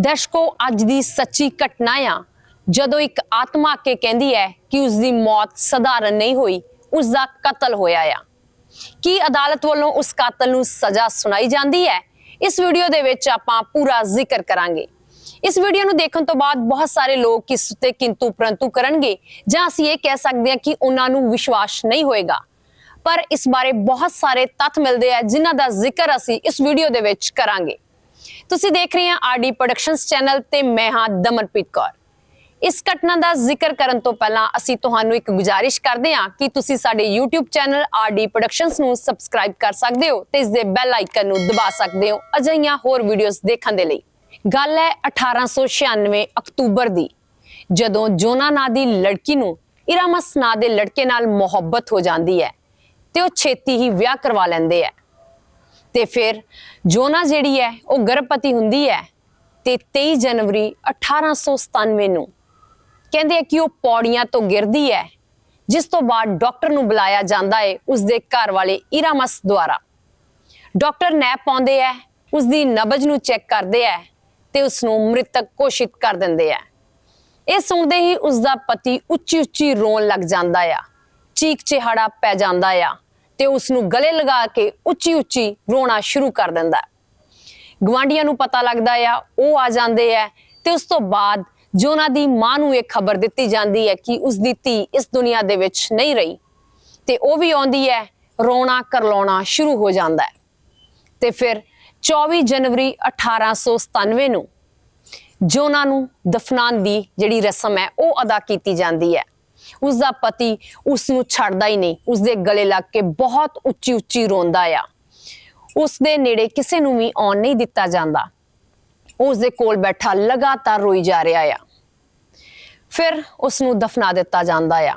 ਦਰਸ਼ਕੋ, ਅੱਜ ਦੀ ਸੱਚੀ ਘਟਨਾ ਆ। ਜਦੋਂ ਇੱਕ ਆਤਮਾ ਕੇ ਕਹਿੰਦੀ ਹੈ ਕਿ ਉਸ ਦੀ ਮੌਤ ਸਧਾਰਨ ਨਹੀਂ ਹੋਈ ਉਸ ਦਾ ਕਤਲ ਹੋਇਆ ਆ। ਕੀ ਅਦਾਲਤ ਵੱਲੋਂ ਉਸ ਕਾਤਲ ਨੂੰ ਸਜ਼ਾ ਸੁਣਾਈ ਜਾਂਦੀ ਹੈ? ਇਸ ਵੀਡੀਓ ਦੇ ਵਿੱਚ ਆਪਾਂ ਪੂਰਾ ਜ਼ਿਕਰ ਕਰਾਂਗੇ। ਇਸ ਵੀਡੀਓ ਨੂੰ ਦੇਖਣ ਤੋਂ ਬਾਅਦ ਬਹੁਤ ਸਾਰੇ ਲੋਕ ਇਸ ਤੇ ਕਿੰਤੂ ਪ੍ਰੰਤੂ ਕਰਨਗੇ, ਜਾਂ ਅਸੀਂ ਇਹ ਕਹਿ ਸਕਦੇ ਹਾਂ ਕਿ ਉਹਨਾਂ ਨੂੰ ਵਿਸ਼ਵਾਸ ਨਹੀਂ ਹੋਏਗਾ। ਪਰ ਇਸ ਬਾਰੇ ਬਹੁਤ ਸਾਰੇ ਤੱਥ ਮਿਲਦੇ ਆ, ਜਿਨ੍ਹਾਂ ਦਾ ਜ਼ਿਕਰ ਅਸੀਂ ਇਸ ਵੀਡੀਓ ਦੇ ਵਿੱਚ ਕਰਾਂਗੇ। ਤੁਸੀਂ ਦੇਖ ਰਹੇ ਹਾਂ ਆਰਡੀ ਪ੍ਰੋਡਕਸ਼ਨਸ ਚੈਨਲ ਤੇ ਮੈਂ ਹਾਂ ਦਮਨਪ੍ਰੀਤ ਕੌਰ। ਇਸ ਘਟਨਾ ਦਾ ਜ਼ਿਕਰ ਕਰਨ ਤੋਂ ਪਹਿਲਾਂ ਅਸੀਂ ਤੁਹਾਨੂੰ ਇੱਕ ਗੁਜ਼ਾਰਿਸ਼ ਕਰਦੇ ਹਾਂ ਕਿ ਤੁਸੀਂ ਸਾਡੇ YouTube channel R D productions ਨੂੰ ਸਬਸਕ੍ਰਾਈਬ ਕਰ ਸਕਦੇ ਹੋ ਤੇ ਇਸ ਦੇ ਬੈਲ ਆਈਕਨ ਨੂੰ ਦਬਾ ਸਕਦੇ ਹੋ ਅਜਿਹੀਆਂ ਹੋਰ ਵੀਡੀਓਜ਼ ਦੇਖਣ ਦੇ ਲਈ। ਗੱਲ ਹੈ 1896 ਅਕਤੂਬਰ ਦੀ, ਜਦੋਂ ਜੋਨਾ ਨਾਂ ਦੀ ਲੜਕੀ ਨੂੰ ਇਰਾਮਸ ਨਾਂ ਦੇ ਲੜਕੇ ਨਾਲ ਮੁਹੱਬਤ ਹੋ ਜਾਂਦੀ ਹੈ ਤੇ ਉਹ ਛੇਤੀ ਹੀ ਵਿਆਹ ਕਰਵਾ ਲੈਂਦੇ ਹੈ। ਤੇ ਫਿਰ ਜੋਨਾ ਜਿਹੜੀ ਹੈ, ਉਹ ਗਰਭਪਤੀ ਹੁੰਦੀ ਹੈ ਤੇ 23 ਜਨਵਰੀ 1897 ਨੂੰ ਕਹਿੰਦੇ ਆ ਕਿ ਉਹ ਪੌੜੀਆਂ ਤੋਂ ਗਿਰਦੀ ਹੈ, ਜਿਸ ਤੋਂ ਬਾਅਦ ਡਾਕਟਰ ਨੂੰ ਬੁਲਾਇਆ ਜਾਂਦਾ ਹੈ ਉਸ ਦੇ ਘਰ ਵਾਲੇ ਇਰਾਮਸ ਦੁਆਰਾ। ਡਾਕਟਰ ਨੈਪ ਪਾਉਂਦੇ ਹੈ ਉਸ ਦੀ ਨਬਜ ਨੂੰ ਚੈੱਕ ਕਰਦੇ ਹੈ ਤੇ ਉਸ ਨੂੰ ਮ੍ਰਿਤਕ ਘੋਸ਼ਿਤ ਕਰ ਦਿੰਦੇ ਹੈ। ਇਹ ਸੁਣਦੇ ਹੀ ਉਸ ਦਾ ਪਤੀ ਉੱਚੀ ਉੱਚੀ ਰੋਣ ਲੱਗ ਜਾਂਦਾ ਆ ਚੀਕ ਚਿਹਾੜਾ ਪੈ ਜਾਂਦਾ ਆ ਤੇ ਉਸ ਨੂੰ ਗਲੇ ਲਗਾ ਕੇ ਉੱਚੀ ਉੱਚੀ ਰੋਣਾ ਸ਼ੁਰੂ ਕਰ ਦਿੰਦਾ ਹੈ। ਗਵਾਂਡੀਆਂ ਨੂੰ ਪਤਾ ਲੱਗਦਾ ਆ, ਉਹ ਆ ਜਾਂਦੇ ਆ ਤੇ ਉਸ ਤੋਂ ਬਾਅਦ ਜੋਨਾ ਦੀ ਮਾਂ ਨੂੰ ਇਹ ਖਬਰ ਦਿੱਤੀ ਜਾਂਦੀ ਹੈ ਕਿ ਉਸ ਦੀ ਧੀ ਇਸ ਦੁਨੀਆ ਦੇ ਵਿੱਚ ਨਹੀਂ ਰਹੀ ਤੇ ਉਹ ਵੀ ਆਉਂਦੀ ਹੈ, ਰੋਣਾ ਕਰਲਾਉਣਾ ਸ਼ੁਰੂ ਹੋ ਜਾਂਦਾ ਹੈ ਤੇ ਫਿਰ 24 ਜਨਵਰੀ 1897 ਨੂੰ ਜੋਨਾ ਨੂੰ ਦਫਨਾਨ ਦੀ ਜਿਹੜੀ ਰਸਮ ਹੈ, ਉਹ ਅਦਾ ਕੀਤੀ ਜਾਂਦੀ ਹੈ ਉਸ ਦਾ ਪਤੀ ਉਸ ਨੂੰ ਛੱਡਦਾ ਹੀ ਨਹੀਂ। ਉਸ ਦੇ ਗਲੇ ਲੱਗ ਕੇ ਬਹੁਤ ਉੱਚੀ ਉੱਚੀ ਰੋਂਦਾ ਆ। ਉਸ ਦੇ ਨੇੜੇ ਕਿਸੇ ਨੂੰ ਵੀ ਆਉਣ ਨਹੀਂ ਦਿੱਤਾ ਜਾਂਦਾ। ਉਹ ਉਸ ਦੇ ਕੋਲ ਬੈਠਾ ਲਗਾਤਾਰ ਰੋਈ ਜਾ ਰਿਹਾ ਆ। ਫਿਰ ਉਸ ਨੂੰ ਦਫਨਾ ਦਿੱਤਾ ਜਾਂਦਾ ਆ।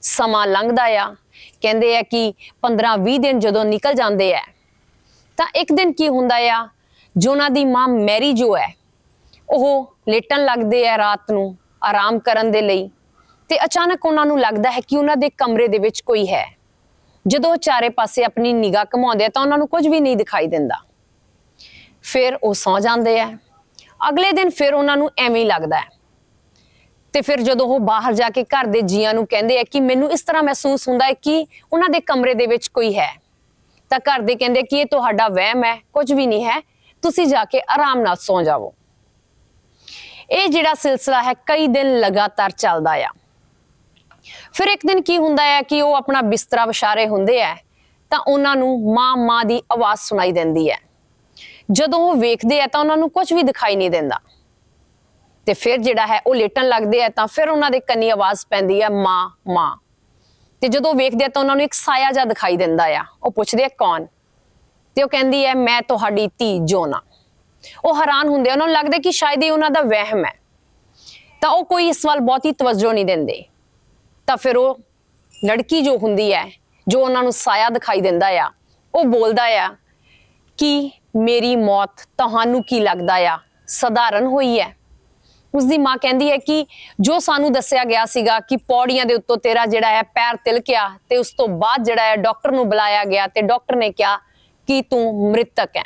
ਸਮਾਂ ਲੰਘਦਾ ਆ। ਕਹਿੰਦੇ ਆ ਕਿ 15-20 ਦਿਨ ਜਦੋਂ ਨਿਕਲ ਜਾਂਦੇ ਆ, ਤਾਂ ਇੱਕ ਦਿਨ ਕੀ ਹੁੰਦਾ ਆ? ਜੋਨਾ ਦੀ ਮਾਂ ਮੈਰੀ ਜੋ ਹੈ, ਉਹ ਲੇਟਣ ਲੱਗਦੇ ਆ ਰਾਤ ਨੂੰ ਆਰਾਮ ਕਰਨ ਦੇ ਲਈ। ਤੇ ਅਚਾਨਕ ਉਹਨਾਂ ਨੂੰ ਲੱਗਦਾ ਹੈ ਕਿ ਉਹਨਾਂ ਦੇ ਕਮਰੇ ਦੇ ਵਿੱਚ ਕੋਈ ਹੈ। ਜਦੋਂ ਉਹ ਚਾਰੇ ਪਾਸੇ ਆਪਣੀ ਨਿਗਾਹ ਘਮਾਉਂਦੇ ਆ ਤਾਂ ਉਹਨਾਂ ਨੂੰ ਕੁਝ ਵੀ ਨਹੀਂ ਦਿਖਾਈ ਦਿੰਦਾ। ਫਿਰ ਉਹ ਸੌ ਜਾਂਦੇ ਆ। ਅਗਲੇ ਦਿਨ ਫਿਰ ਉਹਨਾਂ ਨੂੰ ਐਵੇਂ ਹੀ ਲੱਗਦਾ ਹੈ। ਤੇ ਫਿਰ ਜਦੋਂ ਉਹ ਬਾਹਰ ਜਾ ਕੇ ਘਰ ਦੇ ਜੀਆਂ ਨੂੰ ਕਹਿੰਦੇ ਆ ਕਿ ਮੈਨੂੰ ਇਸ ਤਰ੍ਹਾਂ ਮਹਿਸੂਸ ਹੁੰਦਾ ਹੈ ਕਿ ਉਹਨਾਂ ਦੇ ਕਮਰੇ ਦੇ ਵਿੱਚ ਕੋਈ ਹੈ, ਤਾਂ ਘਰ ਦੇ ਕਹਿੰਦੇ ਕਿ ਇਹ ਤੁਹਾਡਾ ਵਹਿਮ ਹੈ, ਕੁਝ ਵੀ ਨਹੀਂ ਹੈ, ਤੁਸੀਂ ਜਾ ਕੇ ਆਰਾਮ ਨਾਲ ਸੌਂ ਜਾਵੋ। ਇਹ ਜਿਹੜਾ ਸਿਲਸਿਲਾ ਹੈ, ਕਈ ਦਿਨ ਲਗਾਤਾਰ ਚੱਲਦਾ ਆ। ਫਿਰ ਇੱਕ ਦਿਨ ਕੀ ਹੁੰਦਾ ਹੈ ਕਿ ਉਹ ਆਪਣਾ ਬਿਸਤਰਾ ਵਿਛਾਰੇ ਹੁੰਦੇ ਆ ਤਾਂ ਉਹਨਾਂ ਨੂੰ ਮਾਂ ਮਾਂ ਦੀ ਆਵਾਜ਼ ਸੁਣਾਈ ਦਿੰਦੀ ਹੈ। ਜਦੋਂ ਉਹ ਵੇਖਦੇ ਆ ਤਾਂ ਉਹਨਾਂ ਨੂੰ ਕੁਝ ਵੀ ਦਿਖਾਈ ਨਹੀਂ ਦਿੰਦਾ। ਤੇ ਫਿਰ ਜਿਹੜਾ ਹੈ ਉਹ ਲੇਟਣ ਲੱਗਦੇ ਆ ਤਾਂ ਫਿਰ ਉਹਨਾਂ ਦੇ ਕੰਨੀ ਆਵਾਜ਼ ਪੈਂਦੀ ਹੈ ਮਾਂ ਮਾਂ। ਤੇ ਜਦੋਂ ਉਹ ਵੇਖਦੇ ਆ ਤਾਂ ਉਹਨਾਂ ਨੂੰ ਇੱਕ ਸਾਇਆ ਜਿਹਾ ਦਿਖਾਈ ਦਿੰਦਾ ਆ। ਉਹ ਪੁੱਛਦੇ ਆ ਕੌਣ? ਤੇ ਉਹ ਕਹਿੰਦੀ ਹੈ ਮੈਂ ਤੁਹਾਡੀ ਧੀ ਜੋਨਾ। ਉਹ ਹੈਰਾਨ ਹੁੰਦੇ ਆ, ਉਹਨਾਂ ਨੂੰ ਲੱਗਦਾ ਕਿ ਸ਼ਾਇਦ ਇਹ ਉਹਨਾਂ ਦਾ ਵਹਿਮ ਹੈ। ਤਾਂ ਉਹ ਕੋਈ ਇਸ ਵੱਲ ਬਹੁਤੀ ਤਵੱਜੋ ਨਹੀਂ ਦਿੰਦੇ। ਤਾਂ ਫਿਰ ਉਹ ਲੜਕੀ ਜੋ ਹੁੰਦੀ ਹੈ, ਜੋ ਉਹਨਾਂ ਨੂੰ ਸਾਇਆ ਦਿਖਾਈ ਦਿੰਦਾ ਆ, ਉਹ ਬੋਲਦਾ ਆ ਕਿ ਮੇਰੀ ਮੌਤ ਤੁਹਾਨੂੰ ਕੀ ਲੱਗਦਾ ਆ? ਸਧਾਰਨ ਹੋਈ ਹੈ। ਉਸ ਦੀ ਮਾਂ ਕਹਿੰਦੀ ਹੈ ਕਿ ਜੋ ਸਾਨੂੰ ਦੱਸਿਆ ਗਿਆ ਸੀਗਾ ਕਿ ਪੌੜੀਆਂ ਦੇ ਉੱਤੋਂ ਤੇਰਾ ਜਿਹੜਾ ਹੈ ਪੈਰ ਤਿਲਕਿਆ ਤੇ ਉਸ ਤੋਂ ਬਾਅਦ ਜਿਹੜਾ ਹੈ ਡਾਕਟਰ ਨੂੰ ਬੁਲਾਇਆ ਗਿਆ ਤੇ ਡਾਕਟਰ ਨੇ ਕਿਹਾ ਕਿ ਤੂੰ ਮ੍ਰਿਤਕ ਹੈ।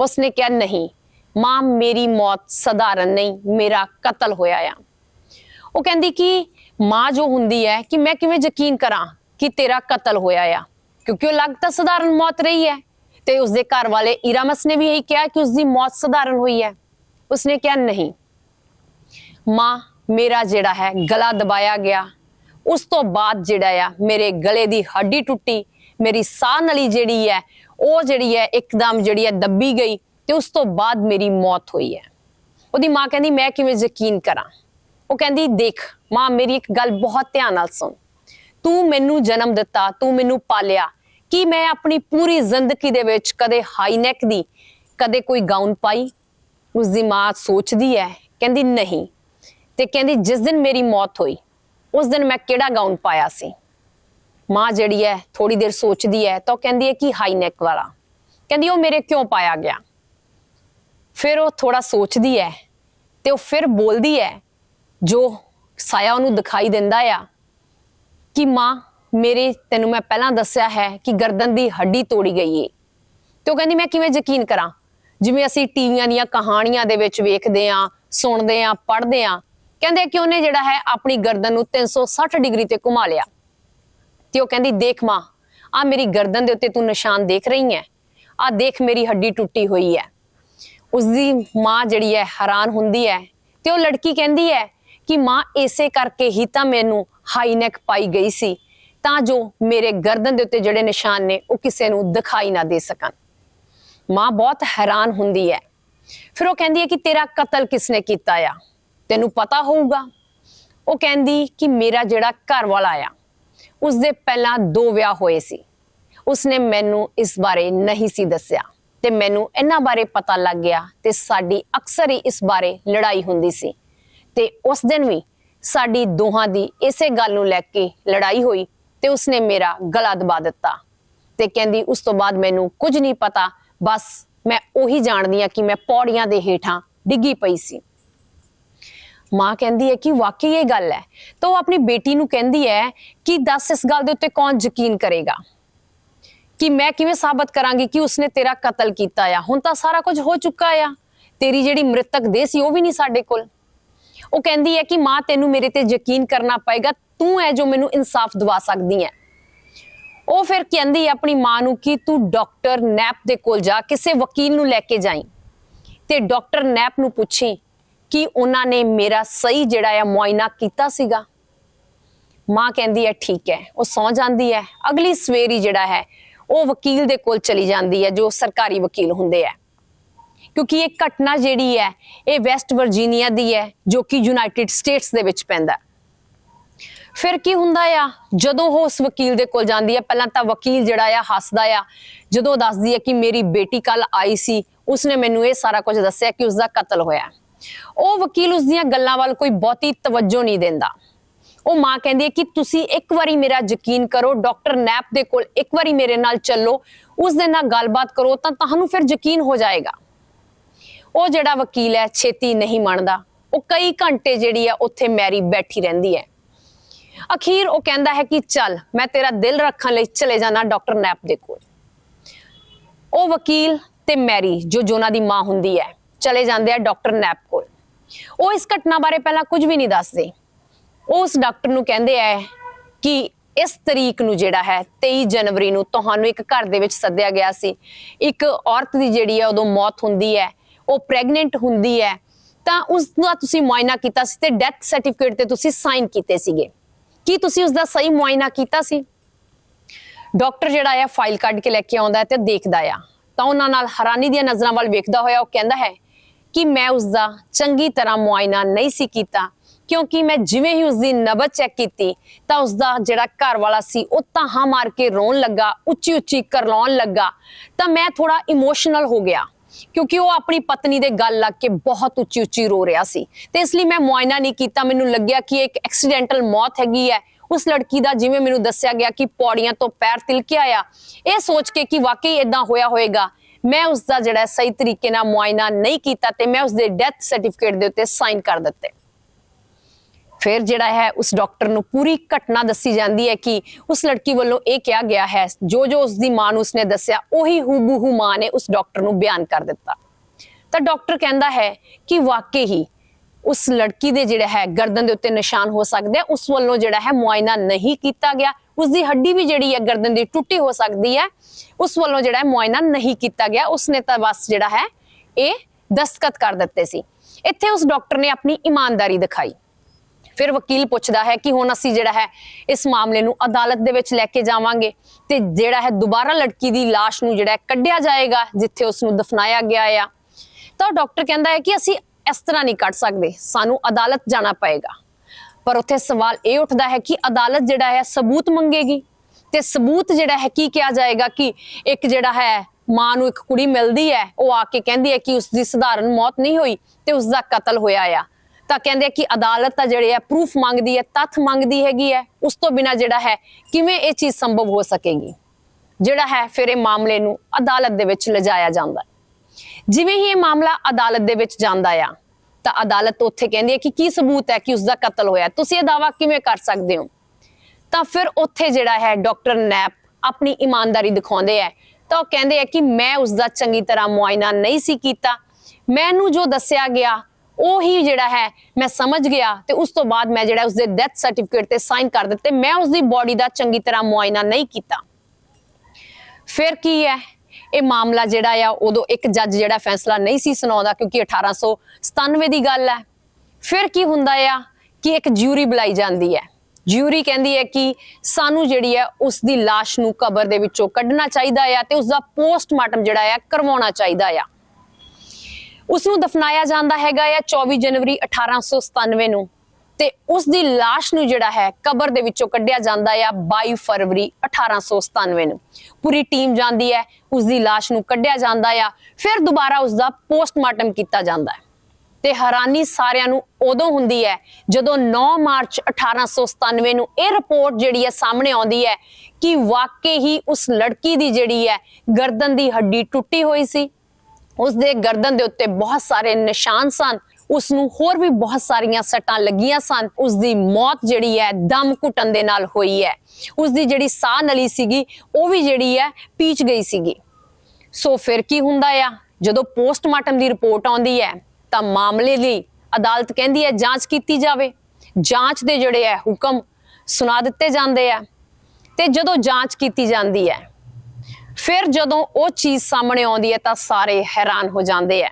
ਉਸਨੇ ਕਿਹਾ, ਨਹੀਂ, ਮਾਂ, ਮੇਰੀ ਮੌਤ ਸਧਾਰਨ ਨਹੀਂ, ਮੇਰਾ ਕਤਲ ਹੋਇਆ ਆ। ਉਹ ਕਹਿੰਦੀ ਕਿ ਮਾਂ ਜੋ ਹੁੰਦੀ ਹੈ ਕਿ ਮੈਂ ਕਿਵੇਂ ਯਕੀਨ ਕਰਾਂ ਕਿ ਤੇਰਾ ਕਤਲ ਹੋਇਆ ਆ? ਕਿਉਂਕਿ ਉਹ ਲੱਗਦਾ ਸਧਾਰਨ ਮੌਤ ਰਹੀ ਹੈ। ਤੇ ਉਸਦੇ ਘਰ ਵਾਲੇ ਇਰਾਮਸ ਨੇ ਵੀ ਇਹੀ ਕਿਹਾ ਕਿ ਉਸਦੀ ਮੌਤ ਸਧਾਰਨ ਹੋਈ ਹੈ। ਉਸਨੇ ਕਿਹਾ, ਨਹੀਂ। ਮਾਂ, ਮੇਰਾ ਜਿਹੜਾ ਹੈ, ਗਲਾ ਦਬਾਇਆ ਗਿਆ। ਉਸ ਤੋਂ ਬਾਅਦ ਜਿਹੜਾ ਆ, ਮੇਰੇ ਗਲੇ ਦੀ ਹੱਡੀ ਟੁੱਟੀ। ਮੇਰੀ ਸਾਹ ਨਲੀ ਜਿਹੜੀ ਹੈ, ਉਹ ਜਿਹੜੀ ਹੈ, ਇੱਕਦਮ ਜਿਹੜੀ ਹੈ, ਦੱਬੀ ਗਈ ਤੇ ਉਸ ਤੋਂ ਬਾਅਦ ਮੇਰੀ ਮੌਤ ਹੋਈ ਹੈ। ਉਹਦੀ ਮਾਂ ਕਹਿੰਦੀ, ਮੈਂ ਕਿਵੇਂ ਯਕੀਨ ਕਰਾਂ? ਉਹ ਕਹਿੰਦੀ, ਦੇਖ, ਮਾਂ, ਮੇਰੀ ਇੱਕ ਗੱਲ ਬਹੁਤ ਧਿਆਨ ਨਾਲ ਸੁਣ। ਤੂੰ ਮੈਨੂੰ ਜਨਮ ਦਿੱਤਾ, ਤੂੰ ਮੈਨੂੰ ਪਾਲਿਆ। ਕਿ ਮੈਂ ਆਪਣੀ ਪੂਰੀ ਜ਼ਿੰਦਗੀ ਦੇ ਵਿੱਚ ਕਦੇ ਹਾਈ ਨੈਕ ਦੀ, ਕਦੇ ਕੋਈ ਗਾਊਨ ਪਾਈ? ਉਸ ਦੀ ਮਾਂ ਸੋਚਦੀ ਹੈ, ਕਹਿੰਦੀ, ਨਹੀਂ। ਤੇ ਕਹਿੰਦੀ, ਜਿਸ ਦਿਨ ਮੇਰੀ ਮੌਤ ਹੋਈ, ਉਸ ਦਿਨ ਮੈਂ ਕਿਹੜਾ ਗਾਊਨ ਪਾਇਆ ਸੀ? ਮਾਂ ਜਿਹੜੀ ਹੈ ਥੋੜੀ ਦੇਰ ਸੋਚਦੀ ਹੈ, ਤਾਂ ਉਹ ਕਹਿੰਦੀ ਹੈ ਕਿ ਹਾਈ ਨੈਕ ਵਾਲਾ। ਕਹਿੰਦੀ, ਉਹ ਮੇਰੇ ਕਿਉਂ ਪਾਇਆ ਗਿਆ? ਫਿਰ ਉਹ ਥੋੜਾ ਸੋਚਦੀ ਹੈ ਤੇ ਉਹ ਫਿਰ ਬੋਲਦੀ ਹੈ ਜੋ ਸਾਇਆ ਉਹਨੂੰ ਦਿਖਾਈ ਦਿੰਦਾ ਆ ਕਿ ਮਾਂ, ਮੇਰੇ ਤੈਨੂੰ ਮੈਂ ਪਹਿਲਾਂ ਦੱਸਿਆ ਹੈ ਕਿ ਗਰਦਨ ਦੀ ਹੱਡੀ ਤੋੜੀ ਗਈ ਏ। ਤੇ ਉਹ ਕਹਿੰਦੀ, ਮੈਂ ਕਿਵੇਂ ਯਕੀਨ ਕਰਾਂ? ਜਿਵੇਂ ਅਸੀਂ ਟੀਵੀਆਂ ਦੀਆਂ ਕਹਾਣੀਆਂ ਦੇ ਵਿੱਚ ਵੇਖਦੇ ਆਂ, ਸੁਣਦੇ ਆਂ, ਪੜ੍ਹਦੇ ਆਂ। ਕਹਿੰਦੇ ਕਿ ਉਹਨੇ ਜਿਹੜਾ ਹੈ ਆਪਣੀ ਗਰਦਨ ਨੂੰ 360 ਡਿਗਰੀ ਤੇ ਘੁਮਾ ਲਿਆ। ਤੇ ਉਹ ਕਹਿੰਦੀ, ਦੇਖ ਮਾਂ ਆ ਮੇਰੀ ਗਰਦਨ ਦੇ ਉੱਤੇ ਤੂੰ ਨਿਸ਼ਾਨ ਦੇਖ ਰਹੀ ਹੈ। ਆ ਦੇਖ ਮੇਰੀ ਹੱਡੀ ਟੁੱਟੀ ਹੋਈ ਹੈ। ਉਸਦੀ ਮਾਂ ਜਿਹੜੀ ਹੈ ਹੈਰਾਨ ਹੁੰਦੀ ਹੈ ਤੇ ਉਹ ਲੜਕੀ ਕਹਿੰਦੀ ਹੈ ਕਿ ਮਾਂ ਇਸੇ ਕਰਕੇ ਹੀ ਤਾਂ ਮੈਨੂੰ ਹਾਈ ਨੈਕ ਪਾਈ ਗਈ ਸੀ, ਤਾਂ ਜੋ ਮੇਰੇ ਗਰਦਨ ਦੇ ਉੱਤੇ ਜਿਹੜੇ ਨਿਸ਼ਾਨ ਨੇ, ਉਹ ਕਿਸੇ ਨੂੰ ਦਿਖਾਈ ਨਾ ਦੇ ਸਕਣ। ਮਾਂ ਬਹੁਤ ਹੈਰਾਨ ਹੁੰਦੀ ਹੈ। ਫਿਰ ਉਹ ਕਹਿੰਦੀ ਹੈ ਕਿ ਤੇਰਾ ਕਤਲ ਕਿਸਨੇ ਕੀਤਾ ਆ? ਤੈਨੂੰ ਪਤਾ ਹੋਊਗਾ। ਉਹ ਕਹਿੰਦੀ ਕਿ ਮੇਰਾ ਜਿਹੜਾ ਘਰ ਵਾਲਾ ਆ, ਉਸਦੇ ਪਹਿਲਾਂ ਦੋ ਵਿਆਹ ਹੋਏ ਸੀ। ਉਸਨੇ ਮੈਨੂੰ ਇਸ ਬਾਰੇ ਨਹੀਂ ਸੀ ਦੱਸਿਆ ਤੇ ਮੈਨੂੰ ਇਹਨਾਂ ਬਾਰੇ ਪਤਾ ਲੱਗ ਗਿਆ ਤੇ ਸਾਡੀ ਅਕਸਰ ਹੀ ਇਸ ਬਾਰੇ ਲੜਾਈ ਹੁੰਦੀ ਸੀ। ਤੇ ਉਸ ਦਿਨ ਵੀ ਸਾਡੀ ਦੋਹਾਂ ਦੀ ਇਸੇ ਗੱਲ ਨੂੰ ਲੈ ਕੇ ਲੜਾਈ ਹੋਈ ਤੇ ਉਸਨੇ ਮੇਰਾ ਗਲਾ ਦਬਾ ਦਿੱਤਾ ਤੇ ਕਹਿੰਦੀ, ਉਸ ਤੋਂ ਬਾਅਦ ਮੈਨੂੰ ਕੁਝ ਨਹੀਂ ਪਤਾ, ਬਸ ਮੈਂ ਉਹੀ ਜਾਣਦੀ ਆ ਕਿ ਮੈਂ ਪੌੜੀਆਂ ਦੇ ਹੇਠਾਂ ਡਿੱਗੀ ਪਈ ਸੀ। ਮਾਂ ਕਹਿੰਦੀ ਹੈ ਕਿ ਵਾਕਈ ਇਹ ਗੱਲ ਹੈ ਤਾਂ ਉਹ ਆਪਣੀ ਬੇਟੀ ਨੂੰ ਕਹਿੰਦੀ ਹੈ ਕਿ ਦੱਸ ਇਸ ਗੱਲ ਦੇ ਉੱਤੇ ਕੌਣ ਯਕੀਨ ਕਰੇਗਾ? ਕਿ ਮੈਂ ਕਿਵੇਂ ਸਾਬਤ ਕਰਾਂਗੀ ਕਿ ਉਸਨੇ ਤੇਰਾ ਕਤਲ ਕੀਤਾ ਆ? ਹੁਣ ਤਾਂ ਸਾਰਾ ਕੁਝ ਹੋ ਚੁੱਕਾ ਆ। ਤੇਰੀ ਜਿਹੜੀ ਮ੍ਰਿਤਕ ਦੇਹ ਸੀ ਉਹ ਵੀ ਨਹੀਂ ਸਾਡੇ ਕੋਲ। ਉਹ ਕਹਿੰਦੀ ਹੈ ਕਿ ਮਾਂ, ਤੈਨੂੰ ਮੇਰੇ ਤੇ ਯਕੀਨ ਕਰਨਾ ਪਏਗਾ, ਤੂੰ ਹੈ ਜੋ ਮੈਨੂੰ ਇਨਸਾਫ ਦਿਵਾ ਸਕਦੀ ਹੈ। ਉਹ ਫਿਰ ਕਹਿੰਦੀ ਹੈ ਆਪਣੀ ਮਾਂ ਨੂੰ ਕਿ ਤੂੰ ਡਾਕਟਰ ਨੈਪ ਦੇ ਕੋਲ ਜਾ, ਕਿਸੇ ਵਕੀਲ ਨੂੰ ਲੈ ਕੇ ਜਾਈ। ਤੇ ਡਾਕਟਰ ਨੈਪ ਨੂੰ ਪੁੱਛੀ ਕਿ ਉਹਨਾਂ ਨੇ ਮੇਰਾ ਸਹੀ ਜਿਹੜਾ ਆ ਮੁਆਇਨਾ ਕੀਤਾ ਸੀਗਾ? ਮਾਂ ਕਹਿੰਦੀ ਹੈ, ਠੀਕ ਹੈ, ਉਹ ਸੌ ਜਾਂਦੀ ਹੈ। ਅਗਲੀ ਸਵੇਰ ਹੀ ਜਿਹੜਾ ਹੈ, ਉਹ ਵਕੀਲ ਦੇ ਕੋਲ ਚਲੀ ਜਾਂਦੀ ਹੈ, ਜੋ ਸਰਕਾਰੀ ਵਕੀਲ ਹੁੰਦੇ ਆ। ਕਿਉਂਕਿ ਇਹ ਘਟਨਾ ਜਿਹੜੀ ਹੈ, ਇਹ ਵੈਸਟ ਵਰਜੀਨੀਆ ਦੀ ਹੈ, ਜੋ ਕਿ ਯੂਨਾਈਟਿਡ ਸਟੇਟਸ ਦੇ ਵਿੱਚ ਪੈਂਦਾ ਫਿਰ ਕੀ ਹੁੰਦਾ ਆ? ਜਦੋਂ ਉਹ ਉਸ ਵਕੀਲ ਦੇ ਕੋਲ ਜਾਂਦੀ ਹੈ, ਪਹਿਲਾਂ ਤਾਂ ਵਕੀਲ ਜਿਹੜਾ ਆ ਹੱਸਦਾ ਆ, ਜਦੋਂ ਦੱਸਦੀ ਹੈ ਕਿ ਮੇਰੀ ਬੇਟੀ ਕੱਲ ਆਈ ਸੀ, ਉਸਨੇ ਮੈਨੂੰ ਇਹ ਸਾਰਾ ਕੁਝ ਦੱਸਿਆ ਕਿ ਉਸਦਾ ਕਤਲ ਹੋਇਆ ਉਹ ਵਕੀਲ ਉਸ ਦੀਆਂ ਗੱਲਾਂ ਵੱਲ ਕੋਈ ਬਹੁਤੀ ਤਵੱਜੋ ਨਹੀਂ ਦਿੰਦਾ। ਉਹ ਮਾਂ ਕਹਿੰਦੀ ਹੈ ਕਿ ਤੁਸੀਂ ਇੱਕ ਵਾਰੀ ਮੇਰਾ ਯਕੀਨ ਕਰੋ, ਡਾਕਟਰ ਨੈਪ ਦੇ ਕੋਲ ਇੱਕ ਵਾਰੀ ਮੇਰੇ ਨਾਲ ਚੱਲੋ ਉਸ ਦੇ ਨਾਲ ਗੱਲਬਾਤ ਕਰੋ, ਤਾਂ ਤੁਹਾਨੂੰ ਫਿਰ ਯਕੀਨ ਹੋ ਜਾਏਗਾ। ਉਹ ਜਿਹੜਾ ਵਕੀਲ ਹੈ, ਛੇਤੀ ਨਹੀਂ ਮੰਨਦਾ। ਉਹ ਕਈ ਘੰਟੇ ਜਿਹੜੀ ਹੈ ਉੱਥੇ ਮੈਰੀ ਬੈਠੀ ਰਹਿੰਦੀ ਹੈ। ਅਖੀਰ ਉਹ ਕਹਿੰਦਾ ਹੈ ਕਿ ਚੱਲ, ਮੈਂ ਤੇਰਾ ਦਿਲ ਰੱਖਣ ਲਈ ਚਲੇ ਜਾਣਾ ਡਾਕਟਰ ਨੈਪ ਦੇ ਕੋਲ। ਉਹ ਵਕੀਲ ਤੇ ਮੈਰੀ, ਜੋ ਜੋਨਾ ਦੀ ਮਾਂ ਹੁੰਦੀ ਹੈ, ਚਲੇ ਜਾਂਦੇ ਆ ਡਾਕਟਰ ਨੈਪ ਕੋਲ। ਉਹ ਇਸ ਘਟਨਾ ਬਾਰੇ ਪਹਿਲਾਂ ਕੁਝ ਵੀ ਨਹੀਂ ਦੱਸਦੇ। ਉਹ ਉਸ ਡਾਕਟਰ ਨੂੰ ਕਹਿੰਦੇ ਆ ਕਿ ਇਸ ਤਰੀਕ ਨੂੰ ਜਿਹੜਾ ਹੈ 23 ਜਨਵਰੀ ਨੂੰ ਤੁਹਾਨੂੰ ਇੱਕ ਘਰ ਦੇ ਵਿੱਚ ਸੱਦਿਆ ਗਿਆ ਸੀ। ਇੱਕ ਔਰਤ ਦੀ ਜਿਹੜੀ ਹੈ ਉਦੋਂ ਮੌਤ ਹੁੰਦੀ ਹੈ। ਉਹ ਪ੍ਰੈਗਨੈਂਟ ਹੁੰਦੀ ਹੈ, ਤਾਂ ਉਸ ਦਾ ਤੁਸੀਂ ਮੁਆਇਨਾ ਕੀਤਾ ਸੀ ਤੇ ਡੈਥ ਸਰਟੀਫਿਕੇਟ ਤੇ ਤੁਸੀਂ ਸਾਈਨ ਕੀਤੇ ਸੀਗੇ। ਕੀ ਤੁਸੀਂ ਉਸ ਦਾ ਸਹੀ ਮੁਆਇਨਾ ਕੀਤਾ ਸੀ? ਡਾਕਟਰ ਜਿਹੜਾ ਆ ਫਾਈਲ ਕੱਢ ਕੇ ਲੈ ਕੇ ਆਉਂਦਾ ਹੈ ਤੇ ਦੇਖਦਾ ਆ। ਤਾਂ ਉਹਨਾਂ ਨਾਲ ਹੈਰਾਨੀ ਦੀਆਂ ਨਜ਼ਰਾਂ ਵੱਲ ਵੇਖਦਾ ਹੋਇਆ ਉਹ ਕਹਿੰਦਾ ਹੈ ਕਿ ਮੈਂ ਉਸ ਦਾ ਚੰਗੀ ਤਰ੍ਹਾਂ ਮੁਆਇਨਾ ਨਹੀਂ ਸੀ ਕੀਤਾ, ਕਿਉਂਕਿ ਮੈਂ ਜਿਵੇਂ ਹੀ ਉਸ ਦੀ ਨਬਜ਼ ਚੈੱਕ ਕੀਤੀ, ਤਾਂ ਉਸ ਦਾ ਜਿਹੜਾ ਘਰ ਵਾਲਾ ਸੀ, ਉਹ ਤਾਹਾਂ ਮਾਰ ਕੇ ਰੋਣ ਲੱਗਾ ਉੱਚੀ ਉੱਚੀ ਕਰਲਾਉਣ ਲੱਗਾ। ਤਾਂ ਮੈਂ ਥੋੜਾ ਇਮੋਸ਼ਨਲ ਹੋ ਗਿਆ। ਕਿਉਂਕਿ ਉਹ ਆਪਣੀ ਪਤਨੀ ਦੇ ਗੱਲ ਲੱਗ ਕੇ ਬਹੁਤ ਉੱਚੀ ਉੱਚੀ ਰੋ ਰਿਹਾ ਸੀ। ਤੇ ਇਸ ਲਈ ਮੈਂ ਮੁਆਇਨਾ ਨਹੀਂ ਕੀਤਾ। ਮੈਨੂੰ ਲੱਗਿਆ ਕਿ ਇੱਕ ਐਕਸੀਡੈਂਟਲ ਮੌਤ ਹੈਗੀ ਹੈ। ਉਸ ਲੜਕੀ ਦਾ ਜਿਵੇਂ ਮੈਨੂੰ ਦੱਸਿਆ ਗਿਆ ਕਿ ਪੌੜੀਆਂ ਤੋਂ ਪੈਰ ਤਿਲਕਿਆ ਆ, ਇਹ ਸੋਚ ਕੇ ਕਿ ਵਾਕਈ ਇਦਾਂ ਹੋਇਆ ਹੋਵੇਗਾ ਮੈਂ ਉਸ ਦਾ ਜਿਹੜਾ ਸਹੀ ਤਰੀਕੇ ਨਾਲ ਮੁਆਇਨਾ ਨਹੀਂ ਕੀਤਾ ਤੇ ਮੈਂ ਉਸ ਦੇ ਡੈਥ ਸਰਟੀਫਿਕੇਟ ਦੇ ਉੱਤੇ ਸਾਈਨ ਕਰ ਦਿੱਤੇ। ਫਿਰ ਜਿਹੜਾ ਹੈ ਉਸ ਡਾਕਟਰ ਨੂੰ ਪੂਰੀ ਘਟਨਾ ਦੱਸੀ ਜਾਂਦੀ ਹੈ ਕਿ ਉਸ ਲੜਕੀ ਵੱਲੋਂ ਇਹ ਕਿਹਾ ਗਿਆ ਹੈ, ਜੋ ਜੋ ਉਸ ਦੀ ਮਾਂ ਨੂੰ ਉਸਨੇ ਦੱਸਿਆ, ਉਹੀ ਹੂਬਹੂ ਮਾਂ ਨੇ ਉਸ ਡਾਕਟਰ ਨੂੰ ਬਿਆਨ ਕਰ ਦਿੱਤਾ। ਤਾਂ ਡਾਕਟਰ ਕਹਿੰਦਾ ਹੈ ਕਿ ਵਾਕਈ ਹੀ ਉਸ ਲੜਕੀ ਦੇ ਜਿਹੜਾ ਹੈ ਗਰਦਨ ਦੇ ਉੱਤੇ ਨਿਸ਼ਾਨ ਹੋ ਸਕਦੇ ਆ, ਉਸ ਵੱਲੋਂ ਜਿਹੜਾ ਹੈ ਮੁਆਇਨਾ ਨਹੀਂ ਕੀਤਾ ਗਿਆ। ਉਸ ਦੀ ਹੱਡੀ ਵੀ ਜਿਹੜੀ ਹੈ ਗਰਦਨ ਦੀ ਟੁੱਟੀ ਹੋ ਸਕਦੀ ਹੈ, ਉਸ ਵੱਲੋਂ ਜਿਹੜਾ ਹੈ ਮੁਆਇਨਾ ਨਹੀਂ ਕੀਤਾ ਗਿਆ। ਉਸਨੇ ਤਾਂ ਬਸ ਜਿਹੜਾ ਹੈ ਇਹ ਦਸਤਖਤ ਕਰ ਦਿੱਤੇ ਸੀ। ਇੱਥੇ ਉਸ ਡਾਕਟਰ ਨੇ ਆਪਣੀ ਇਮਾਨਦਾਰੀ ਦਿਖਾਈ। ਫਿਰ ਵਕੀਲ ਪੁੱਛਦਾ ਹੈ ਕਿ ਹੁਣ ਅਸੀਂ ਜਿਹੜਾ ਹੈ ਇਸ ਮਾਮਲੇ ਨੂੰ ਅਦਾਲਤ ਦੇ ਵਿੱਚ ਲੈ ਕੇ ਜਾਵਾਂਗੇ ਤੇ ਜਿਹੜਾ ਹੈ ਦੁਬਾਰਾ ਲੜਕੀ ਦੀ লাশ ਨੂੰ ਜਿਹੜਾ ਕੱਢਿਆ ਜਾਏਗਾ, ਜਿੱਥੇ ਉਸ ਨੂੰ ਦਫਨਾਇਆ ਗਿਆ ਆ। ਤਾਂ ਡਾਕਟਰ ਕਹਿੰਦਾ ਹੈ ਕਿ ਅਸੀਂ ਇਸ ਤਰ੍ਹਾਂ ਨਹੀਂ ਕੱਢ ਸਕਦੇ, ਸਾਨੂੰ ਅਦਾਲਤ ਜਾਣਾ ਪਏਗਾ। ਪਰ ਉੱਥੇ ਸਵਾਲ ਇਹ ਉੱਠਦਾ ਹੈ ਕਿ ਅਦਾਲਤ ਜਿਹੜਾ ਹੈ ਸਬੂਤ ਮੰਗੇਗੀ ਤੇ ਸਬੂਤ ਜਿਹੜਾ ਹੈ ਕੀ ਕਿਹਾ ਜਾਏਗਾ ਕਿ ਇੱਕ ਜਿਹੜਾ ਹੈ ਮਾਂ ਨੂੰ ਇੱਕ ਕੁੜੀ ਮਿਲਦੀ ਹੈ, ਉਹ ਆ ਕੇ ਕਹਿੰਦੀ ਹੈ ਕਿ ਉਸ ਦੀ ਸਧਾਰਨ ਮੌਤ ਨਹੀਂ ਹੋਈ ਤੇ ਉਸ ਦਾ ਕਤਲ ਹੋਇਆ ਆ। ਤਾਂ ਕਹਿੰਦੇ ਕਿ ਅਦਾਲਤ ਤਾਂ ਜਿਹੜੇ ਹੈ ਪ੍ਰੂਫ ਮੰਗਦੀ ਹੈ, ਤੱਥ ਮੰਗਦੀ ਹੈਗੀ ਹੈ, ਉਸ ਤੋਂ ਬਿਨਾ ਜਿਹੜਾ ਹੈ ਕਿਵੇਂ ਇਹ ਚੀਜ਼ ਸੰਭਵ ਹੋ ਸਕੇਗੀ? ਜਿਹੜਾ ਹੈ ਫਿਰ ਇਹ ਮਾਮਲੇ ਨੂੰ ਅਦਾਲਤ ਦੇ ਵਿੱਚ ਲਿਜਾਇਆ ਜਾਂਦਾ ਜਿਵੇਂ ਹੀ ਇਹ ਮਾਮਲਾ ਅਦਾਲਤ ਦੇ ਵਿੱਚ ਜਾਂਦਾ ਆ, ਤਾਂ ਅਦਾਲਤ ਉੱਥੇ ਕਹਿੰਦੀ ਹੈ ਕਿ ਕੀ ਸਬੂਤ ਹੈ ਕਿ ਉਸ ਦਾ ਕਤਲ ਹੋਇਆ ਤੁਸੀਂ ਇਹ ਦਾਵਾ ਕਿਵੇਂ ਕਰ ਸਕਦੇ ਹੋ? ਤਾਂ ਫਿਰ ਉੱਥੇ ਜਿਹੜਾ ਹੈ ਡਾਕਟਰ ਨੈਪ ਆਪਣੀ ਇਮਾਨਦਾਰੀ ਦਿਖਾਉਂਦੇ ਹੈ। ਤਾਂ ਉਹ ਕਹਿੰਦੇ ਆ ਕਿ ਮੈਂ ਉਸ ਦਾ ਚੰਗੀ ਤਰ੍ਹਾਂ ਮੁਆਇਨਾ ਨਹੀਂ ਸੀ ਕੀਤਾ। ਮੈਨੂੰ ਜੋ ਦੱਸਿਆ ਗਿਆ ਉਹੀ ਜਿਹੜਾ ਹੈ, ਮੈਂ ਸਮਝ ਗਿਆ ਤੇ ਉਸ ਤੋਂ ਬਾਅਦ ਮੈਂ ਜਿਹੜਾ ਉਸਦੇ ਡੈਥ ਸਰਟੀਫਿਕੇਟ ਤੇ ਸਾਈਨ ਕਰ ਦਿੱਤੇ, ਮੈਂ ਉਸਦੀ ਬਾਡੀ ਦਾ ਚੰਗੀ ਤਰ੍ਹਾਂ ਮੁਆਇਨਾ ਨਹੀਂ ਕੀਤਾ। ਫਿਰ ਕੀ ਹੈ? ਇਹ ਮਾਮਲਾ ਜਿਹੜਾ ਆ, ਉਦੋਂ ਇੱਕ ਜੱਜ ਜਿਹੜਾ ਫੈਸਲਾ ਨਹੀਂ ਸੀ ਸੁਣਾਉਂਦਾ ਕਿਉਂਕਿ 1897 ਦੀ ਗੱਲ ਹੈ। ਫਿਰ ਕੀ ਹੁੰਦਾ ਆ? ਕਿ ਇੱਕ ਜਿਊਰੀ ਬੁਲਾਈ ਜਾਂਦੀ ਹੈ। ਜਿਊਰੀ ਕਹਿੰਦੀ ਹੈ ਕਿ ਸਾਨੂੰ ਜਿਹੜੀ ਹੈ ਉਸ ਦੀ লাশ ਨੂੰ ਕਬਰ ਦੇ ਵਿੱਚੋਂ ਕੱਢਣਾ ਚਾਹੀਦਾ ਆ ਤੇ ਉਸ ਦਾ ਪੋਸਟਮਾਰਟਮ ਜਿਹੜਾ ਆ, ਕਰਵਾਉਣਾ ਚਾਹੀਦਾ ਆ। ਉਸ ਨੂੰ ਦਫਨਾਇਆ ਜਾਂਦਾ ਹੈਗਾ ਆ 24 ਜਨਵਰੀ 1897 ਨੂੰ ਤੇ ਉਸ ਦੀ লাশ ਨੂੰ ਜਿਹੜਾ ਹੈ ਕਬਰ ਦੇ ਵਿੱਚੋਂ ਕੱਢਿਆ ਜਾਂਦਾ ਆ 22 ਫਰਵਰੀ 1897 ਨੂੰ ਪੂਰੀ ਟੀਮ ਜਾਂਦੀ ਹੈ ਉਸ ਦੀ লাশ ਨੂੰ ਕੱਢਿਆ ਜਾਂਦਾ ਆ ਫਿਰ ਦੁਬਾਰਾ ਉਸ ਦਾ ਪੋਸਟਮਾਰਟਮ ਕੀਤਾ ਜਾਂਦਾ ਹੈ ਤੇ ਹੈਰਾਨੀ ਸਾਰਿਆਂ ਨੂੰ ਉਦੋਂ ਹੁੰਦੀ ਹੈ ਜਦੋਂ 9 ਮਾਰਚ 1897 ਨੂੰ ਇਹ ਰਿਪੋਰਟ ਜਿਹੜੀ ਹੈ ਸਾਹਮਣੇ ਆਉਂਦੀ ਹੈ ਕਿ ਵਾਕਈ ਹੀ ਉਸ ਲੜਕੀ ਦੀ ਜਿਹੜੀ ਹੈ ਗਰਦਨ ਦੀ ਹੱਡੀ ਟੁੱਟੀ ਹੋਈ ਸੀ ਉਸ ਦੇ ਗਰਦਨ ਦੇ ਉੱਤੇ ਬਹੁਤ ਸਾਰੇ ਨਿਸ਼ਾਨ ਸਨ। ਉਸ ਨੂੰ ਹੋਰ ਵੀ ਬਹੁਤ ਸਾਰੀਆਂ ਸੱਟਾਂ ਲੱਗੀਆਂ ਸਨ। ਉਸ ਦੀ ਮੌਤ ਜਿਹੜੀ ਹੈ, ਦਮ ਘੁੱਟਣ ਦੇ ਨਾਲ ਹੋਈ ਹੈ। ਉਸ ਦੀ ਜਿਹੜੀ ਸਾਹ ਨਲੀ ਸੀਗੀ, ਉਹ ਵੀ ਜਿਹੜੀ ਹੈ, ਪੀਚ ਗਈ ਸੀਗੀ। ਸੋ ਫਿਰ ਕੀ ਹੁੰਦਾ ਆ? ਜਦੋਂ ਪੋਸਟਮਾਰਟਮ ਦੀ ਰਿਪੋਰਟ ਆਉਂਦੀ ਹੈ, ਤਾਂ ਮਾਮਲੇ ਲਈ ਅਦਾਲਤ ਕਹਿੰਦੀ ਹੈ, ਜਾਂਚ ਕੀਤੀ ਜਾਵੇ। ਜਾਂਚ ਦੇ ਜਿਹੜੇ ਹੈ ਹੁਕਮ ਸੁਣਾ ਦਿੱਤੇ ਜਾਂਦੇ ਆ। ਤੇ ਜਦੋਂ ਜਾਂਚ ਕੀਤੀ ਜਾਂਦੀ ਹੈ ਫਿਰ ਜਦੋਂ ਉਹ ਚੀਜ਼ ਸਾਹਮਣੇ ਆਉਂਦੀ ਹੈ ਤਾਂ ਸਾਰੇ ਹੈਰਾਨ ਹੋ ਜਾਂਦੇ ਆ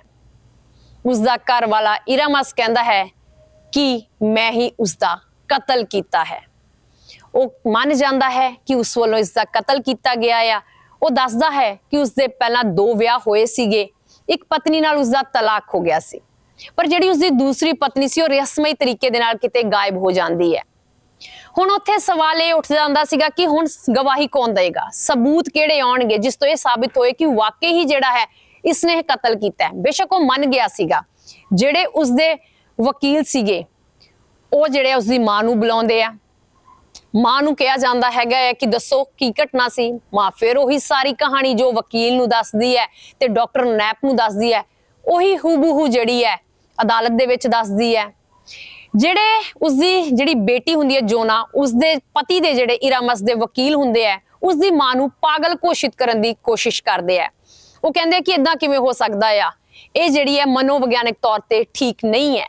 ਉਸ ਦਾ ਘਰ ਵਾਲਾ ਇਰਾਮਸ ਕਹਿੰਦਾ ਹੈ ਕਿ ਮੈਂ ਹੀ ਉਸ ਦਾ ਕਤਲ ਕੀਤਾ ਹੈ। ਉਹ ਮੰਨ ਜਾਂਦਾ ਹੈ ਕਿ ਉਸ ਵੱਲੋਂ ਇਸ ਦਾ ਕਤਲ ਕੀਤਾ ਗਿਆ ਆ। ਉਹ ਦੱਸਦਾ ਹੈ ਕਿ ਉਸ ਦੇ ਪਹਿਲਾਂ ਦੋ ਵਿਆਹ ਹੋਏ ਸੀਗੇ। ਇੱਕ ਪਤਨੀ ਨਾਲ ਉਸ ਦਾ ਤਲਾਕ ਹੋ ਗਿਆ ਸੀ। ਪਰ ਜਿਹੜੀ ਉਸ ਦੀ ਦੂਸਰੀ ਪਤਨੀ ਸੀ, ਉਹ ਰਸਮੀ ਤਰੀਕੇ ਦੇ ਨਾਲ ਕਿਤੇ ਗਾਇਬ ਹੋ ਜਾਂਦੀ ਹੈ। ਹੁਣ ਉੱਥੇ ਸਵਾਲ ਇਹ ਉੱਠ ਜਾਂਦਾ ਸੀਗਾ ਕਿ ਹੁਣ ਗਵਾਹੀ ਕੌਣ ਦੇਗਾ? ਸਬੂਤ ਕਿਹੜੇ ਆਉਣਗੇ? ਜਿਸ ਤੋਂ ਇਹ ਸਾਬਿਤ ਹੋਏ ਕਿ ਵਾਕਈ ਹੀ ਜਿਹੜਾ ਹੈ, ਇਸਨੇ ਕਤਲ ਕੀਤਾ ਹੈ। ਬੇਸ਼ੱਕ ਉਹ ਮੰਨ ਗਿਆ ਸੀਗਾ। ਜਿਹੜੇ ਉਸਦੇ ਵਕੀਲ ਸੀਗੇ, ਉਹ ਜਿਹੜੇ ਉਸਦੀ ਮਾਂ ਨੂੰ ਬੁਲਾਉਂਦੇ ਆ। ਮਾਂ ਨੂੰ ਕਿਹਾ ਜਾਂਦਾ ਹੈਗਾ ਹੈ ਕਿ ਦੱਸੋ ਕੀ ਘਟਨਾ ਸੀ? ਮਾਂ ਫਿਰ ਉਹੀ ਸਾਰੀ ਕਹਾਣੀ ਜੋ ਵਕੀਲ ਨੂੰ ਦੱਸਦੀ ਹੈ ਤੇ ਡਾਕਟਰ ਨੈਪ ਨੂੰ ਦੱਸਦੀ ਹੈ, ਉਹੀ ਹੂਬਹੂ ਜਿਹੜੀ ਹੈ ਅਦਾਲਤ ਦੇ ਵਿੱਚ ਦੱਸਦੀ ਹੈ। ਜਿਹੜੇ ਉਸਦੀ ਜਿਹੜੀ ਬੇਟੀ ਹੁੰਦੀ ਹੈ ਜੋਨਾ, ਉਸਦੇ ਪਤੀ ਦੇ ਜਿਹੜੇ ਇਰਾਮਸ ਦੇ ਵਕੀਲ ਹੁੰਦੇ ਆ, ਉਸਦੀ ਮਾਂ ਨੂੰ ਪਾਗਲ ਘੋਸ਼ਿਤ ਕਰਨ ਦੀ ਕੋਸ਼ਿਸ਼ ਕਰਦੇ ਆ। ਉਹ ਕਹਿੰਦੇ ਕਿ ਇਦਾਂ ਕਿਵੇਂ ਹੋ ਸਕਦਾ ਆ? ਇਹ ਜਿਹੜੀ ਹੈ ਮਨੋਵਿਗਿਆਨਕ ਤੌਰ ਤੇ ਠੀਕ ਨਹੀਂ ਹੈ।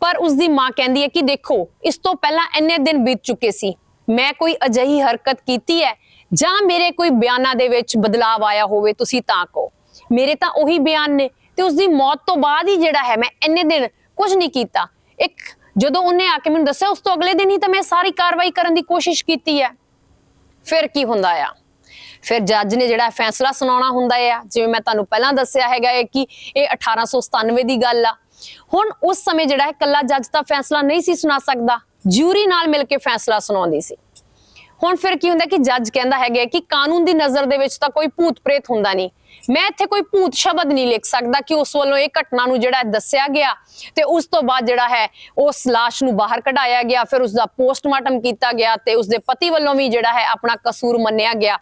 ਪਰ ਉਸਦੀ ਮਾਂ ਕਹਿੰਦੀ ਹੈ ਕਿ ਦੇਖੋ, ਇਸ ਤੋਂ ਪਹਿਲਾਂ ਇੰਨੇ ਦਿਨ ਬੀਤ ਚੁੱਕੇ ਸੀ। ਮੈਂ ਕੋਈ ਅਜਿਹੀ ਹਰਕਤ ਕੀਤੀ ਹੈ? ਜਾਂ ਮੇਰੇ ਕੋਈ ਬਿਆਨਾਂ ਦੇ ਵਿੱਚ ਬਦਲਾਅ ਆਇਆ ਹੋਵੇ, ਤੁਸੀਂ ਤਾਂ ਕਹੋ। ਮੇਰੇ ਤਾਂ ਉਹੀ ਬਿਆਨ ਨੇ। ਤੇ ਉਸਦੀ ਮੌਤ ਤੋਂ ਬਾਅਦ ਹੀ ਜਿਹੜਾ ਹੈ, ਮੈਂ ਇੰਨੇ ਦਿਨ ਕੁਝ ਨਹੀਂ ਕੀਤਾ। ਇੱਕ, ਜਦੋਂ ਉਹਨੇ ਆ ਕੇ ਮੈਨੂੰ ਦੱਸਿਆ, ਉਸ ਤੋਂ ਅਗਲੇ ਦਿਨ ਹੀ ਤਾਂ ਮੈਂ ਸਾਰੀ ਕਾਰਵਾਈ ਕਰਨ ਦੀ ਕੋਸ਼ਿਸ਼ ਕੀਤੀ ਹੈ। ਫਿਰ ਕੀ ਹੁੰਦਾ ਆ? ਫਿਰ ਜੱਜ ਨੇ ਜਿਹੜਾ ਫੈਸਲਾ ਸੁਣਾਉਣਾ ਹੁੰਦਾ ਆ, ਜਿਵੇਂ ਮੈਂ ਤੁਹਾਨੂੰ ਪਹਿਲਾਂ ਦੱਸਿਆ ਹੈਗਾ ਹੈ ਕਿ ਇਹ 1897 ਦੀ ਗੱਲ ਆ। ਹੁਣ ਉਸ ਸਮੇਂ ਜਿਹੜਾ ਹੈ ਕੱਲਾ ਜੱਜ ਤਾਂ ਫੈਸਲਾ ਨਹੀਂ ਸੀ ਸੁਣਾ ਸਕਦਾ ਜਿਊਰੀ ਨਾਲ ਮਿਲ ਕੇ ਫੈਸਲਾ ਸੁਣਾਉਂਦੀ ਸੀ। ਹੁਣ ਫਿਰ ਕੀ ਹੁੰਦਾ ਕਿ ਜੱਜ ਕਹਿੰਦਾ ਹੈਗਾ ਕਿ ਕਾਨੂੰਨ ਦੀ ਨਜ਼ਰ ਦੇ ਵਿੱਚ ਤਾਂ ਕੋਈ ਭੂਤ ਪ੍ਰੇਤ ਹੁੰਦਾ ਨਹੀਂ। ਮੈਂ ਇੱਥੇ ਕੋਈ ਭੂਤ ਸ਼ਬਦ ਨਹੀਂ ਲਿਖ ਸਕਦਾ ਕਿ ਉਸ ਵੱਲੋਂ ਇਹ ਘਟਨਾ ਨੂੰ ਜਿਹੜਾ ਦੱਸਿਆ ਗਿਆ ਤੇ ਉਸ ਤੋਂ ਬਾਅਦ ਜਿਹੜਾ ਹੈ ਉਸ লাশ ਨੂੰ ਬਾਹਰ ਕਢਾਇਆ ਗਿਆ, ਫਿਰ ਉਸ ਦਾ ਪੋਸਟਮਾਰਟਮ ਕੀਤਾ ਗਿਆ ਤੇ ਉਸ ਦੇ ਪਤੀ ਵੱਲੋਂ ਵੀ ਜਿਹੜਾ ਹੈ ਆਪਣਾ ਕਸੂਰ ਮੰਨਿਆ ਗਿਆ।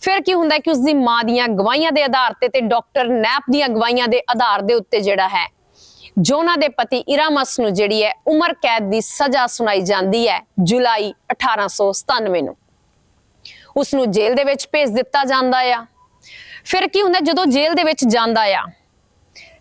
ਫਿਰ ਕੀ ਹੁੰਦਾ ਕਿ ਉਸ ਦੀ ਮਾਂ ਦੀਆਂ ਗਵਾਹੀਆਂ ਦੇ ਆਧਾਰ ਤੇ ਤੇ ਡਾਕਟਰ ਨੈਪ ਦੀਆਂ ਗਵਾਹੀਆਂ ਦੇ ਆਧਾਰ ਦੇ ਉੱਤੇ ਜਿਹੜਾ ਹੈ, ਜੋਨਾ ਦੇ ਪਤੀ ਇਰਾਮਸ ਨੂੰ ਜਿਹੜੀ ਹੈ ਉਮਰ ਕੈਦ ਦੀ ਸਜ਼ਾ ਸੁਣਾਈ ਜਾਂਦੀ ਹੈ ਜੁਲਾਈ 1897 ਨੂੰ ਉਸ ਨੂੰ। ਜੇਲ੍ਹ ਦੇ ਵਿੱਚ ਭੇਜ ਦਿੱਤਾ ਜਾਂਦਾ ਆ। ਫਿਰ ਕੀ ਹੁੰਦਾ ਜਦੋਂ ਜੇਲ੍ਹ ਦੇ ਵਿੱਚ ਜਾਂਦਾ ਆ,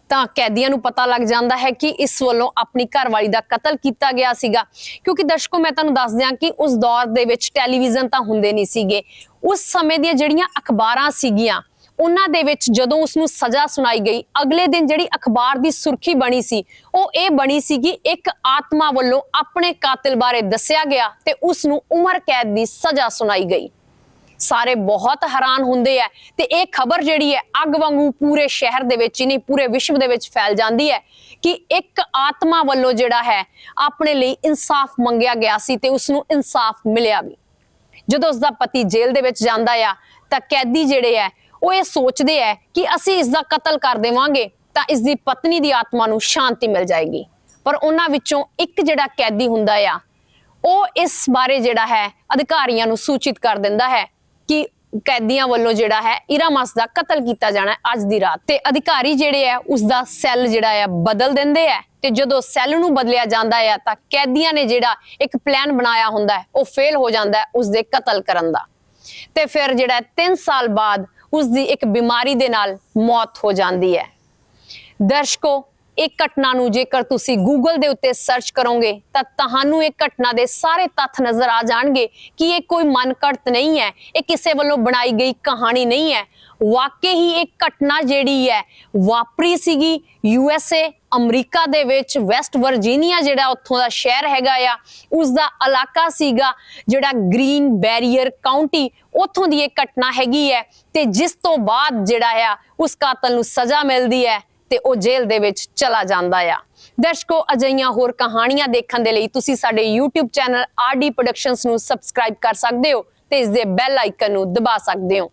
ਤਾਂ ਕੈਦੀਆਂ ਨੂੰ ਪਤਾ ਲੱਗ ਜਾਂਦਾ ਹੈ ਕਿ ਇਸ ਵੱਲੋਂ ਆਪਣੀ ਘਰਵਾਲੀ ਦਾ ਕਤਲ ਕੀਤਾ ਗਿਆ ਸੀਗਾ। ਕਿਉਂਕਿ ਦਰਸ਼ਕੋ, ਮੈਂ ਤੁਹਾਨੂੰ ਦੱਸ ਦਿਆਂ ਕਿ ਉਸ ਦੌਰ ਦੇ ਵਿੱਚ ਟੈਲੀਵਿਜ਼ਨ ਤਾਂ ਹੁੰਦੇ ਨਹੀਂ ਸੀਗੇ। ਉਸ ਸਮੇਂ ਦੀਆਂ ਜਿਹੜੀਆਂ ਅਖਬਾਰਾਂ ਸੀਗੀਆਂ, ਉਹਨਾਂ ਦੇ ਵਿੱਚ ਜਦੋਂ ਉਸ ਨੂੰ ਸਜ਼ਾ ਸੁਣਾਈ ਗਈ, ਅਗਲੇ ਦਿਨ ਜਿਹੜੀ ਅਖਬਾਰ ਦੀ ਸੁਰਖੀ ਬਣੀ ਸੀ, ਉਹ ਇਹ ਬਣੀ ਸੀ ਕਿ ਇੱਕ ਆਤਮਾ ਵੱਲੋਂ ਆਪਣੇ ਕਾਤਿਲ ਬਾਰੇ ਦੱਸਿਆ ਗਿਆ ਤੇ ਉਸ ਨੂੰ ਉਮਰ ਕੈਦ ਦੀ ਸਜ਼ਾ ਸੁਣਾਈ ਗਈ। ਸਾਰੇ ਬਹੁਤ ਹੈਰਾਨ ਹੁੰਦੇ ਆ। ਤੇ ਇਹ ਖਬਰ ਜਿਹੜੀ ਹੈ, ਅੱਗ ਵਾਂਗੂ ਪੂਰੇ ਸ਼ਹਿਰ ਦੇ ਵਿੱਚ ਹੀ ਨਹੀਂ, ਪੂਰੇ ਵਿਸ਼ਵ ਦੇ ਵਿੱਚ ਫੈਲ ਜਾਂਦੀ ਹੈ ਕਿ ਇੱਕ ਆਤਮਾ ਵੱਲੋਂ ਜਿਹੜਾ ਹੈ, ਆਪਣੇ ਲਈ ਇਨਸਾਫ ਮੰਗਿਆ ਗਿਆ ਸੀ ਤੇ ਉਸ ਨੂੰ ਇਨਸਾਫ ਮਿਲਿਆ ਵੀ। ਜਦੋਂ ਉਸ ਦਾ ਪਤੀ ਜੇਲ੍ਹ ਦੇ ਵਿੱਚ ਜਾਂਦਾ ਆ, ਤਾਂ ਕੈਦੀ ਜਿਹੜੇ ਆ ਉਹ ਇਹ ਸੋਚਦੇ ਆ ਕਿ ਅਸੀਂ ਇਸ ਦਾ ਕਤਲ ਕਰ ਦੇਵਾਂਗੇ, ਤਾਂ ਇਸ ਦੀ ਪਤਨੀ ਦੀ ਆਤਮਾ ਨੂੰ ਸ਼ਾਂਤੀ ਮਿਲ ਜਾਏਗੀ। ਪਰ ਉਹਨਾਂ ਵਿੱਚੋਂ ਇੱਕ ਜਿਹੜਾ ਕੈਦੀ ਹੁੰਦਾ ਆ, ਉਹ ਇਸ ਬਾਰੇ ਜਿਹੜਾ ਹੈ, ਅਧਿਕਾਰੀਆਂ ਨੂੰ ਸੂਚਿਤ ਕਰ ਦਿੰਦਾ ਹੈ ਕਿ ਕੈਦੀਆਂ ਵੱਲੋਂ ਜਿਹੜਾ ਹੈ ਇਰਾਮਸ ਦਾ ਕਤਲ ਕੀਤਾ ਜਾਣਾ ਅੱਜ ਦੀ ਰਾਤ। ਤੇ ਅਧਿਕਾਰੀ ਜਿਹੜੇ ਆ ਉਸ ਦਾ ਸੈੱਲ ਜਿਹੜਾ ਆ ਬਦਲ ਦਿੰਦੇ ਆ ਤੇ ਜਦੋਂ ਸੈੱਲ ਨੂੰ ਬਦਲਿਆ ਜਾਂਦਾ ਆ ਤਾਂ ਕੈਦੀਆਂ ਨੇ ਜਿਹੜਾ ਇੱਕ ਪਲਾਨ ਬਣਾਇਆ ਹੁੰਦਾ ਹੈ, ਉਹ ਫੇਲ ਹੋ ਜਾਂਦਾ ਹੈ ਉਸ ਦੇ ਕਤਲ ਕਰਨ ਦਾ। ਤੇ ਫਿਰ ਜਿਹੜਾ 3 ਸਾਲ ਬਾਅਦ ਉਸ ਦੀ ਇੱਕ ਬਿਮਾਰੀ ਦੇ ਨਾਲ ਮੌਤ ਹੋ ਜਾਂਦੀ ਹੈ। ਦਰਸ਼ਕੋ ਇਹ ਘਟਨਾ ਨੂੰ ਜੇਕਰ ਤੁਸੀਂ ਗੂਗਲ ਦੇ ਉੱਤੇ ਸਰਚ ਕਰੋਗੇ, ਤਾਂ ਤੁਹਾਨੂੰ ਇਹ ਘਟਨਾ ਦੇ ਸਾਰੇ ਤੱਥ ਨਜ਼ਰ ਆ ਜਾਣਗੇ ਕਿ ਇਹ ਕੋਈ ਮਨਕੜਤ ਨਹੀਂ ਹੈ, ਇਹ ਕਿਸੇ ਵੱਲੋਂ ਬਣਾਈ ਗਈ ਕਹਾਣੀ ਨਹੀਂ ਹੈ। ਵਾਕਈ ਹੀ ਇਹ ਘਟਨਾ ਜਿਹੜੀ ਹੈ, ਵਾਪਰੀ ਸੀਗੀ ਯੂ ਐਸ ਏ ਅਮਰੀਕਾ ਦੇ ਵਿੱਚ ਵੈਸਟ ਵਰਜੀਨੀਆ ਜਿਹੜਾ ਉੱਥੋਂ ਦਾ ਸ਼ਹਿਰ ਹੈਗਾ ਆ ਉਸ ਦਾ ਇਲਾਕਾ ਸੀਗਾ ਜਿਹੜਾ ਗ੍ਰੀਨ ਬੈਰੀਅਰ ਕਾਉਂਟੀ ਉੱਥੋਂ ਦੀ ਇਹ ਘਟਨਾ ਹੈਗੀ ਹੈ ਤੇ ਜਿਸ ਤੋਂ ਬਾਅਦ ਜਿਹੜਾ ਆ, ਉਸ ਕਾਤਲ ਨੂੰ ਸਜ਼ਾ ਮਿਲਦੀ ਹੈ। ਤੇ ਉਹ ਜੇਲ੍ਹ ਦੇ ਵਿੱਚ ਚਲਾ ਜਾਂਦਾ ਆ। ਦਰਸ਼ਕੋ ਅਜਈਆਂ ਹੋਰ ਕਹਾਣੀਆਂ ਦੇਖਣ ਦੇ ਲਈ ਤੁਸੀਂ ਸਾਡੇ YouTube ਚੈਨਲ RD Productions ਨੂੰ ਸਬਸਕ੍ਰਾਈਬ ਕਰ ਸਕਦੇ ਹੋ ਤੇ ਇਸ ਦੇ ਬੈਲ ਆਈਕਨ ਨੂੰ ਦਬਾ ਸਕਦੇ ਹੋ।